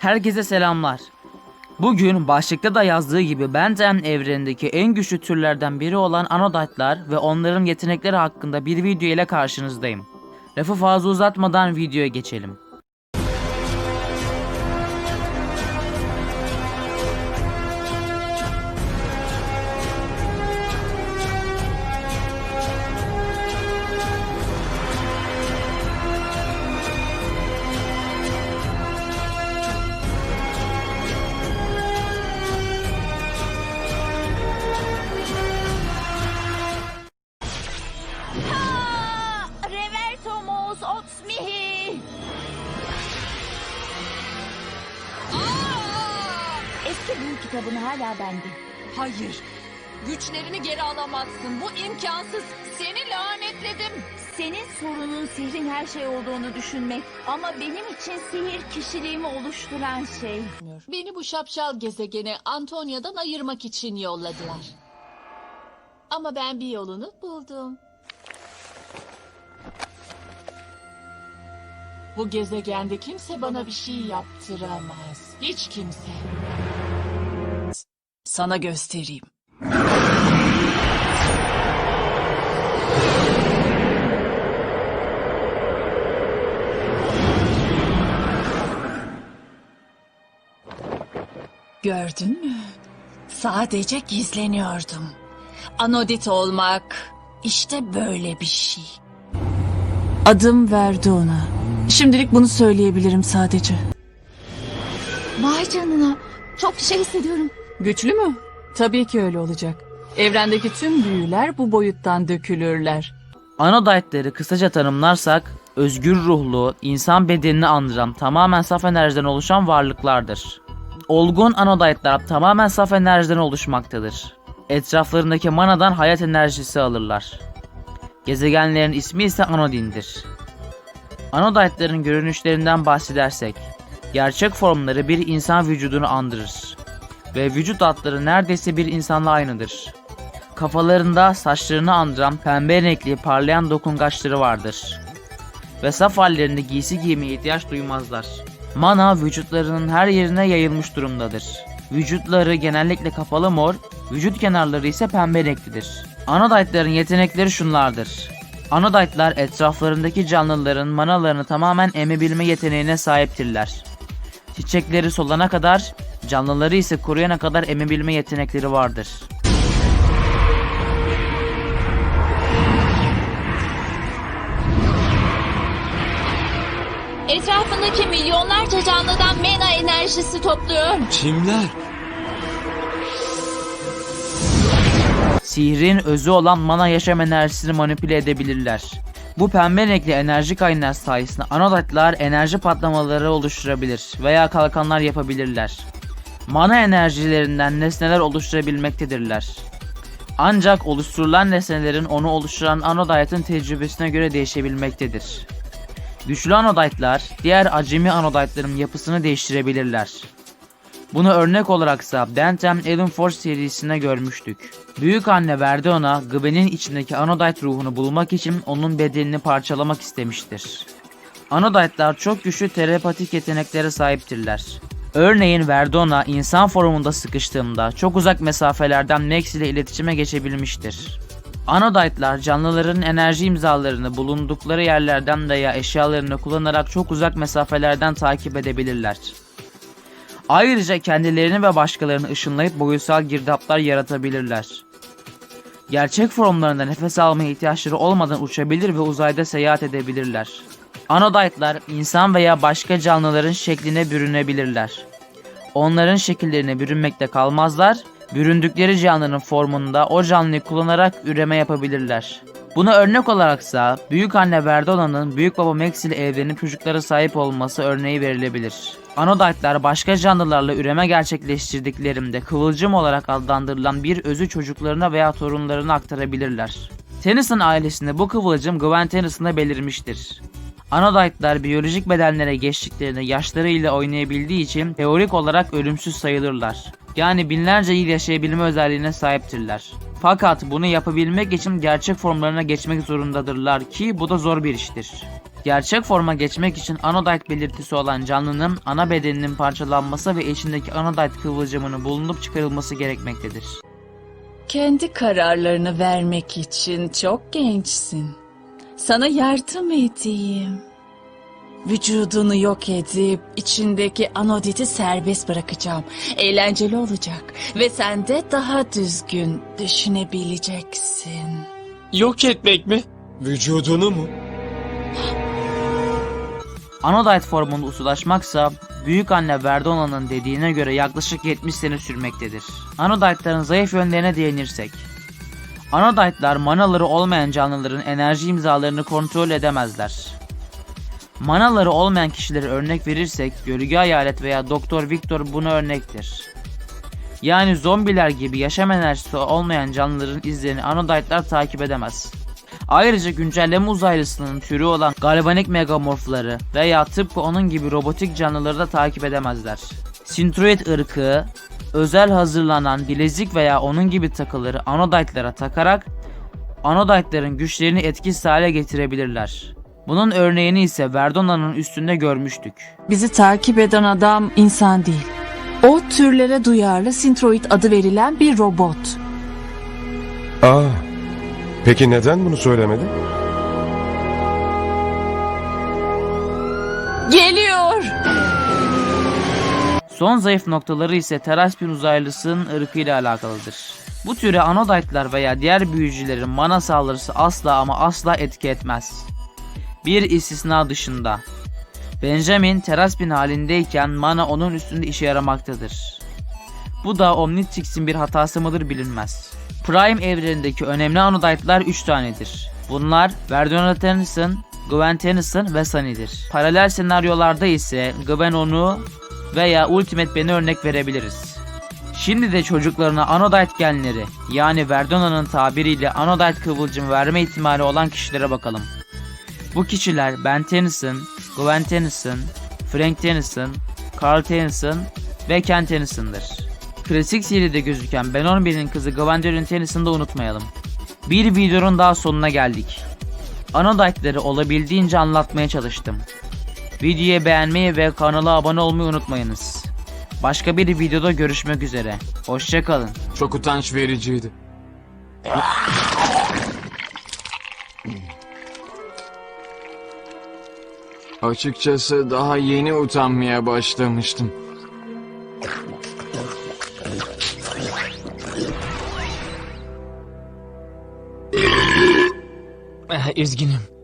Herkese selamlar. Bugün başlıkta da yazdığı gibi Benten evrenindeki en güçlü türlerden biri olan Anodite'lar ve onların yetenekleri hakkında bir video ile karşınızdayım. Lafı fazla uzatmadan videoya geçelim. Eski büyü kitabını hala bende. Hayır. Güçlerini geri alamazsın. Bu imkansız. Seni lanetledim. Senin sorunun sihrin her şey olduğunu düşünmek. Ama benim için sihir kişiliğimi oluşturan şey. Beni bu şapşal gezegene Antonia'dan ayırmak için yolladılar. Ama ben bir yolunu buldum. Bu gezegende kimse bana bir şey yaptıramaz. Hiç kimse. Sana göstereyim. Gördün mü? Sadece gizleniyordum. Anodit olmak işte böyle bir şey. Adım Verdona. Şimdilik bunu söyleyebilirim sadece. Vay canına. Çok şey hissediyorum. Güçlü mü? Tabii ki öyle olacak. Evrendeki tüm büyüler bu boyuttan dökülürler. Anodite'leri kısaca tanımlarsak, özgür ruhlu, insan bedenini andıran tamamen saf enerjiden oluşan varlıklardır. Olgun Anodite'lar tamamen saf enerjiden oluşmaktadır. Etraflarındaki manadan hayat enerjisi alırlar. Gezegenlerin ismi ise Anodin'dir. Anodite'ların görünüşlerinden bahsedersek, gerçek formları bir insan vücudunu andırır ve vücut hatları neredeyse bir insanla aynıdır. Kafalarında saçlarını andıran pembe renkli parlayan dokungaçları vardır. Ve saf hallerinde giysi giymeye ihtiyaç duymazlar. Mana vücutlarının her yerine yayılmış durumdadır. Vücutları genellikle kapalı mor, vücut kenarları ise pembe renklidir. Anodite'ların yetenekleri şunlardır. Anodite'lar etraflarındaki canlıların manalarını tamamen emebilme yeteneğine sahiptirler. Çiçekleri solana kadar, canlıları ise kuruyana kadar emebilme yetenekleri vardır. Etrafındaki milyonlarca canlıdan mena enerjisi topluyor. Kimler? Sihrin özü olan mana yaşam enerjisini manipüle edebilirler. Bu pembe renkli enerji kaynağı sayesinde anoditler enerji patlamaları oluşturabilir veya kalkanlar yapabilirler. Mana enerjilerinden nesneler oluşturabilmektedirler. Ancak oluşturulan nesnelerin onu oluşturan anodite'ın tecrübesine göre değişebilmektedir. Güçlü anoditler diğer acemi anoditlerin yapısını değiştirebilirler. Bunu örnek olaraksa Bentem Alien Force serisinde görmüştük. Büyük anne Verdona, Gwen'in içindeki Anodite ruhunu bulmak için onun bedenini parçalamak istemiştir. Anodite'lar çok güçlü telepatik yeteneklere sahiptirler. Örneğin Verdona insan formunda sıkıştığında çok uzak mesafelerden Max ile iletişime geçebilmiştir. Anodite'lar canlıların enerji imzalarını bulundukları yerlerden veya eşyalarını kullanarak çok uzak mesafelerden takip edebilirler. Ayrıca kendilerini ve başkalarını ışınlayıp boyutsal girdaplar yaratabilirler. Gerçek formlarında nefes almaya ihtiyaçları olmadan uçabilir ve uzayda seyahat edebilirler. Anodite'lar insan veya başka canlıların şekline bürünebilirler. Onların şekillerine bürünmekte kalmazlar, büründükleri canlının formunda o canlıyı kullanarak üreme yapabilirler. Buna örnek olaraksa büyük anne Verdona'nın büyük baba Max ile evlenip çocuklara sahip olması örneği verilebilir. Anodite'lar başka canlılarla üreme gerçekleştirdiklerinde kıvılcım olarak adlandırılan bir özü çocuklarına veya torunlarına aktarabilirler. Tennyson ailesinde bu kıvılcım Gwen Tennyson'da belirmiştir. Anodite'lar biyolojik bedenlere geçtiklerinde yaşlarıyla oynayabildiği için teorik olarak ölümsüz sayılırlar. Yani binlerce yıl yaşayabilme özelliğine sahiptirler. Fakat bunu yapabilmek için gerçek formlarına geçmek zorundadırlar ki bu da zor bir iştir. Gerçek forma geçmek için anodite belirtisi olan canlının ana bedeninin parçalanması ve içindeki anodite kıvılcımının bulunup çıkarılması gerekmektedir. Kendi kararlarını vermek için çok gençsin. Sana yardım edeyim. Vücudunu yok edip içindeki anoditi serbest bırakacağım. Eğlenceli olacak ve sen de daha düzgün düşünebileceksin. Yok etmek mi? Vücudunu mu? Anodite formunda usulaşmaksa büyük anne Verdona'nın dediğine göre yaklaşık 70 sene sürmektedir. Anodite'ların zayıf yönlerine değinirsek. Anodite'lar manaları olmayan canlıların enerji imzalarını kontrol edemezler. Manaları olmayan kişilere örnek verirsek Gölge Hayalet veya Doktor Victor buna örnektir. Yani zombiler gibi yaşam enerjisi olmayan canlıların izlerini Anodite'lar takip edemez. Ayrıca güncelleme uzaylısının türü olan galvanik megamorfları veya tıpkı onun gibi robotik canlıları da takip edemezler. Synthroid ırkı özel hazırlanan bilezik veya onun gibi takıları anodite'lara takarak anodite'ların güçlerini etkisiz hale getirebilirler. Bunun örneğini ise Verdona'nın üstünde görmüştük. Bizi takip eden adam insan değil. O türlere duyarlı Sintroid adı verilen bir robot. Aa, peki neden bunu söylemedin? Geliyor! Son zayıf noktaları ise Teraspin uzaylısının ırkıyla alakalıdır. Bu türe anodite'lar veya diğer büyücülerin mana saldırısı asla ama asla etki etmez. Bir istisna dışında. Benjamin Teraspin halindeyken mana onun üstünde işe yaramaktadır. Bu da Omnitrix'in bir hatası mıdır bilinmez. Prime evrenindeki önemli anodite'lar 3 tanedir. Bunlar Verdona Tennyson, Gwen Tennyson ve Sunny'dir. Paralel senaryolarda ise Gwen onu veya Ultimate Ben'i örnek verebiliriz. Şimdi de çocuklarına Anodite genleri yani Verdona'nın tabiriyle Anodite kıvılcım verme ihtimali olan kişilere bakalım. Bu kişiler Ben Tennyson, Gwen Tennyson, Frank Tennyson, Carl Tennyson ve Ken Tennyson'dır. Klasik seride gözüken Ben 11'in kızı Gwendolyn Tennyson'ı da unutmayalım. Bir videonun daha sonuna geldik. Anodite'leri olabildiğince anlatmaya çalıştım. Videoyu beğenmeyi ve kanala abone olmayı unutmayınız. Başka bir videoda görüşmek üzere. Hoşçakalın. Çok utanç vericiydi. Açıkçası daha yeni utanmaya başlamıştım. Eh, Üzgünüm.